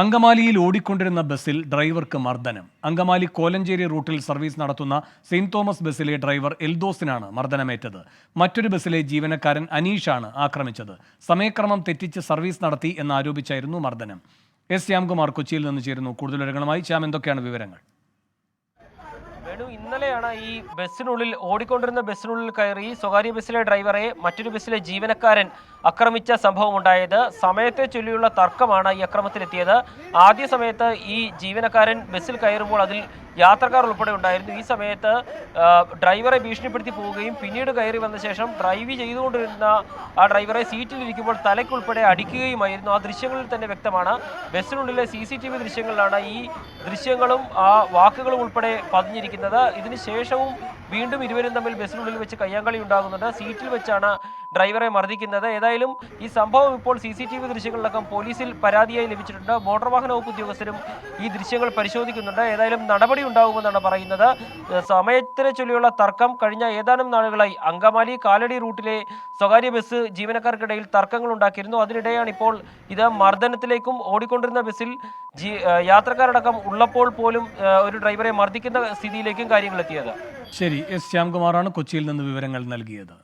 അങ്കമാലിയിൽ ഓടിക്കൊണ്ടിരുന്ന ബസ്സിൽ ഡ്രൈവർക്ക് മർദ്ദനം. അങ്കമാലി കോലഞ്ചേരി റൂട്ടിൽ സർവീസ് നടത്തുന്ന സെയിന്റ് തോമസ് ബസ്സിലെ ഡ്രൈവർ എൽദോസിനാണ് മർദ്ദനമേറ്റത്. മറ്റൊരു ബസ്സിലെ ജീവനക്കാരൻ അനീഷാണ് ആക്രമിച്ചത്. സമയക്രമം തെറ്റിച്ച് സർവീസ് നടത്തി എന്നാരോപിച്ചായിരുന്നു മർദ്ദനം. എസ് ശ്യാംകുമാർ കൊച്ചിയിൽ നിന്ന് ചേരുന്നു കൂടുതൽ വിവരങ്ങളുമായി. ശ്യാം എന്തൊക്കെയാണ് വിവരങ്ങൾ? വേണു ഇന്നലെയാണ് ഈ ബസ്സിനുള്ളിൽ ഓടിക്കൊണ്ടിരുന്ന ബസ്സിനുള്ളിൽ കയറി സ്വകാര്യ ബസ്സിലെ ഡ്രൈവറെ മറ്റൊരു ബസ്സിലെ ജീവനക്കാരൻ ആക്രമിച്ച സംഭവം ഉണ്ടായത് സമയത്തെ ചൊല്ലിയുള്ള തർക്കമാണ് ഈ അക്രമത്തിലെത്തിയത്. ആദ്യ സമയത്ത് ഈ ജീവനക്കാരൻ ബസ്സിൽ കയറുമ്പോൾ അതിൽ യാത്രക്കാർ ഉൾപ്പെടെ ഉണ്ടായിരുന്നു. ഈ സമയത്ത് ഡ്രൈവറെ ഭീഷണിപ്പെടുത്തി പോവുകയും പിന്നീട് കയറി വന്ന ശേഷം ഡ്രൈവ് ചെയ്തുകൊണ്ടിരുന്ന ആ ഡ്രൈവറെ സീറ്റിലിരിക്കുമ്പോൾ തലയ്ക്കുൾപ്പെടെ അടിക്കുകയുമായിരുന്നു. ആ ദൃശ്യങ്ങളിൽ തന്നെ വ്യക്തമാണ് ബസ്സിനുള്ളിലെ സി സി ടി വി ദൃശ്യങ്ങളിലാണ് ഈ ദൃശ്യങ്ങളും ആ വാക്കുകളും ഉൾപ്പെടെ പതിഞ്ഞിരിക്കുന്നത്. ഇതിന് ശേഷവും വീണ്ടും ഇരുവരും തമ്മിൽ ബസ്സിനുള്ളിൽ വെച്ച് കയ്യാങ്കളി ഉണ്ടാകുന്നുണ്ട്. സീറ്റിൽ വെച്ചാണ് ഡ്രൈവറെ മർദ്ദിക്കുന്നത്. ഏതായാലും ഈ സംഭവം ഇപ്പോൾ സി സി ടി വി ദൃശ്യങ്ങളിലടക്കം പോലീസിൽ പരാതിയായി ലഭിച്ചിട്ടുണ്ട്. മോട്ടോർ വാഹന വകുപ്പ് ഉദ്യോഗസ്ഥരും ഈ ദൃശ്യങ്ങൾ പരിശോധിക്കുന്നുണ്ട്. ഏതായാലും നടപടി ഉണ്ടാകുമെന്നാണ് പറയുന്നത്. സമയത്തിനെ ചൊല്ലിയുള്ള തർക്കം കഴിഞ്ഞ ഏതാനും നാളുകളായി. അങ്കമാലി കാലടി റൂട്ടിലെ സ്വകാര്യ ബസ് ജീവനക്കാർക്കിടയിൽ തർക്കങ്ങൾ ഉണ്ടാക്കിയിരുന്നു. അതിനിടെയാണ് ഇപ്പോൾ ഇത് മർദ്ദനത്തിലേക്കും ഓടിക്കൊണ്ടിരുന്ന ബസ്സിൽ യാത്രക്കാരടക്കം ഉള്ളപ്പോൾ പോലും ഒരു ഡ്രൈവറെ മർദ്ദിക്കുന്ന സ്ഥിതിയിലേക്കും കാര്യങ്ങൾ എത്തിയത്. ശരി എസ് ശ്യാംകുമാറാണ് കൊച്ചിയിൽ നിന്ന് വിവരങ്ങൾ നൽകിയത്.